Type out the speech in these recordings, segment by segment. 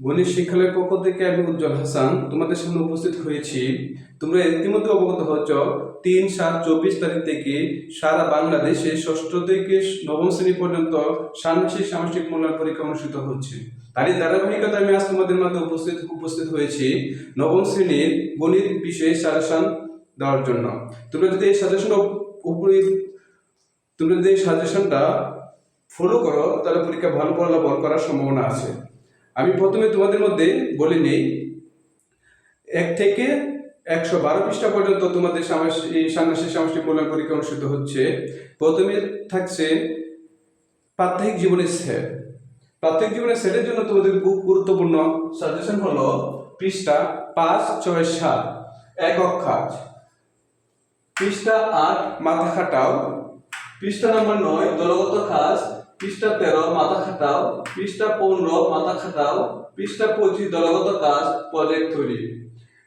গণিত শিক্ষালয়ের পক্ষ থেকে আমি উজ্জ্বল হাসান তোমাদের সামনে উপস্থিত হয়েছি। তোমরা ইতিমধ্যে অবগত হচ্ছ তিন সাত চব্বিশ তারিখ থেকে সারা বাংলাদেশে ষষ্ঠ থেকে নবম শ্রেণি পর্যন্ত ষান্মাসিক সামষ্টিক মূল্যায়ন পরীক্ষা অনুষ্ঠিত হচ্ছে। তারই ধারাবাহিকতা আমি আজ তোমাদের মধ্যে উপস্থিত উপস্থিত হয়েছি নবম শ্রেণির গণিত বিষয়ে সাজেশন দেওয়ার জন্য। তোমরা যদি এই সাজেশনটা উপরে, তোমরা যদি এই সাজেশনটা ফলো করো, তাহলে পরীক্ষা ভালো ফলাফল করার সম্ভাবনা আছে। আমি প্রথমে তোমাদের মধ্যে বলে নেই, এক থেকে একশো বারো পৃষ্ঠা পর্যন্ত তোমাদের এই ষান্মাসিক সামষ্টিক মূল্যায়ন পরীক্ষা অনুষ্ঠিত হচ্ছে। প্রথমে থাকছে প্রাত্যহিক জীবনের সেট প্রাত্যহিক জীবনের সেটের জন্য তোমাদের খুব গুরুত্বপূর্ণ সাজেশন হলো পৃষ্ঠা পাঁচ, ছয়, সাত একক কাজ পৃষ্ঠা আট, মাথা খাটাও। পৃষ্ঠা নম্বর নয়, দলগত কাজ পৃষ্ঠা তেরো মাথা খাটাও, পৃষ্ঠা পনেরো মাথা খাটাও, পৃষ্ঠা পঁচিশ দলগত কাজ প্রজেক্ট তৈরি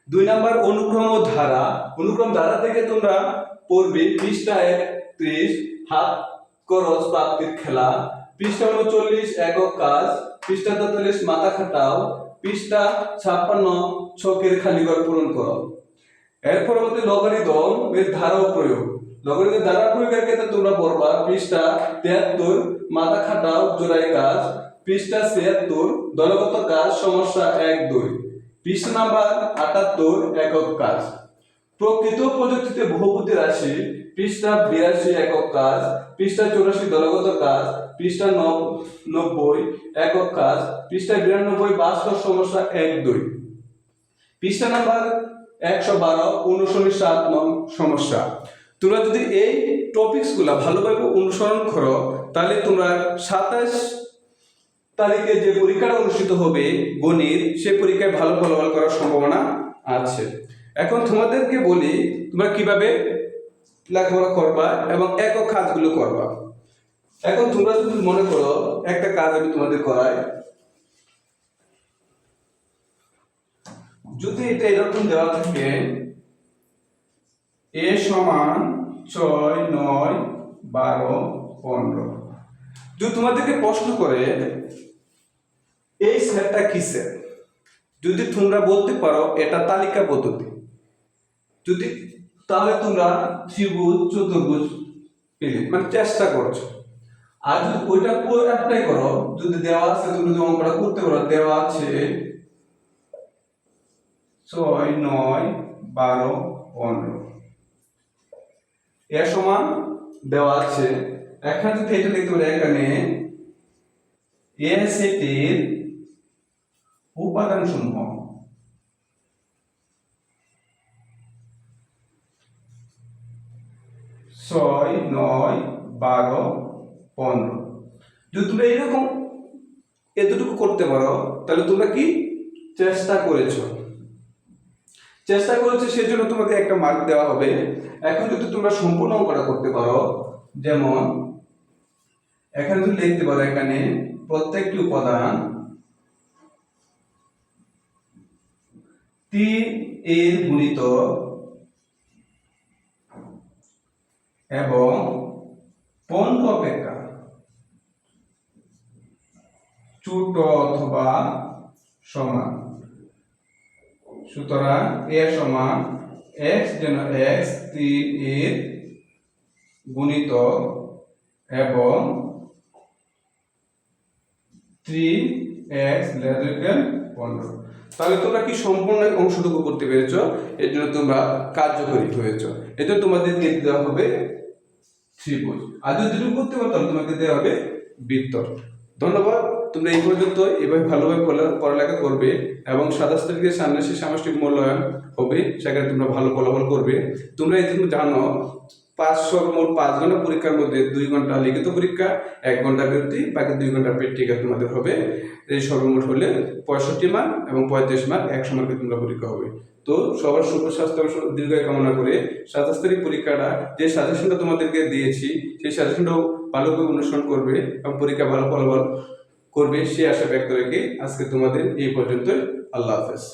দুই নম্বর অনুক্রম ধারা অনুক্রম ধারা থেকে তোমরা পড়বে পৃষ্ঠা এক একত্রিশ হাত করস প্রাপ্তির খেলা। পৃষ্ঠা উনচল্লিশ একক কাজ। পৃষ্ঠা তেতাল্লিশ, মাথা খাটাও। পৃষ্ঠা ছাপ্পান্ন, ছকের খালিঘর পূরণ করো। এর পরবর্তী লগারিদম এর ধারা ও প্রয়োগ। লগারিদম ধারা প্রয়োগের ক্ষেত্রে তোমরা পড়বা পৃষ্ঠা তেহাত্তর মাথা খাটাও, জোড়াই কাজ। পৃষ্ঠা ছিয়াত্তর, দলগত কাজ, সমস্যা এক দুই। পৃষ্ঠা নাম্বার আটাত্তর, একক কাজ। প্রকৃত প্রযুক্তিতে বহুপতি রাশি, পৃষ্ঠা বিরাশি, একক কাজ। পৃষ্ঠা চৌরাশি, দলগত কাজ। পৃষ্ঠা নব- নব্বই, একক কাজ। পৃষ্ঠা বিরানব্বই, বাস্তব সমস্যা এক দুই। পৃষ্ঠা নাম্বার একশো বারো অনুসরণ সাত নং সমস্যা। তোমরা যদি এই টপিকসগুলা ভালোভাবে অনুসরণ করো, তাহলে তোমরা সাতাশ তারিখে যে পরীক্ষাটা অনুষ্ঠিত হবে গণিত, সে পরীক্ষায় ভালো ফলাফল করার সম্ভাবনা আছে। এখন তোমাদেরকে বলি, তোমরা কীভাবে লেখাপড়া করবা এবং একক কাজগুলো করবা। এখন তোমরা যদি মনে করো, একটা কাজ আমি তোমাদের করাই। যদি এটা এরকম দেওয়া থাকে এ সমান ছয়, নয়, বারো, পনেরো। যদি তোমাদেরকে প্রশ্ন করে, এই সেটটা কি সেট? যদি তোমরা বলতে পারো, এটা তালিকা পদ্ধতি। যদি, তাহলে তোমরা ত্রিভুজ, চতুর্ভুজ পেলে মানে চেষ্টা করছ। আর যদি ওইটা পুরো অ্যাপ্লাই করো, যদি দেওয়া আছে, তুমি যদি অঙ্কটা করতে পারো, দেওয়া আছে ছয়, নয়, বারো, পনেরো। এর সমান দেওয়া আছে। এখানে যদি এটা দেখতে পারি, এখানে এ সেটের উপাদান সমূহ ছয়, নয়, বারো, পনেরো। যদি তোমরা এরকম এতটুকু করতে পারো, তাহলে তোমরা কি চেষ্টা করেছ? চেষ্টা করেছ, সেজন্য তোমাকে একটা মার্ক দেওয়া হবে। এখন যদি তোমরা সম্পূর্ণ অঙ্কটা করতে পারো, যেমন, এখানে যদি লিখতে পারো এখানে, প্রত্যেকটি উপাদান তিন এর গুণিত এবং পনেরো অপেক্ষা ছোট অথবা সমান। সুতরাং এ সমান এক্স যেন এক্স তিন এর গুণিত এবং থ্রি এক্স লেজার পনেরো তাহলে তোমরা কি সম্পূর্ণ অংশটুকু করতে পেরেছ? এর জন্য তোমরা কার্যকরী হয়েছ। জন্য তোমাদের দিয়ে দেওয়া হবে ত্রিভুজ। আর যদি করতে পারতাম তোমাকে দেওয়া হবে বৃত্ত ধন্যবাদ। তোমরা এই পর্যন্ত এভাবে ভালোভাবে পড়া- পড়ালেখা করবে এবং সাতাশ তারিখে সে সামষ্টিক মূল্যায়ন হবে, সেখানে তোমরা ভালো ফলাফল করবে। তোমরা এই জানো, পাঁচশো মোট পাঁচ ঘণ্টা পরীক্ষার মধ্যে দুই ঘণ্টা লিখিত পরীক্ষা, এক ঘণ্টা বিরতি, বাকি দুই ঘণ্টা প্র্যাকটিক্যাল তোমাদের হবে। এই সর্বমোট হলে পঁয়ষট্টি মার্ক এবং পঁয়ত্রিশ মার্ক একশো মার্কে তোমরা পরীক্ষা হবে। তো সবার সুস্বাস্থ্য এবং দীর্ঘায়ু কামনা করে সাতাশ তারিখ পরীক্ষাটা যে সাজেশনটা তোমাদেরকে দিয়েছি, সেই সাজেশনটাও ভালোভাবে অনুসরণ করবে এবং পরীক্ষা ভালো ফলাফল করবে সে আশা ব্যক্ত রেখে আজকে তোমাদের এই পর্যন্ত আল্লাহ হাফেজ।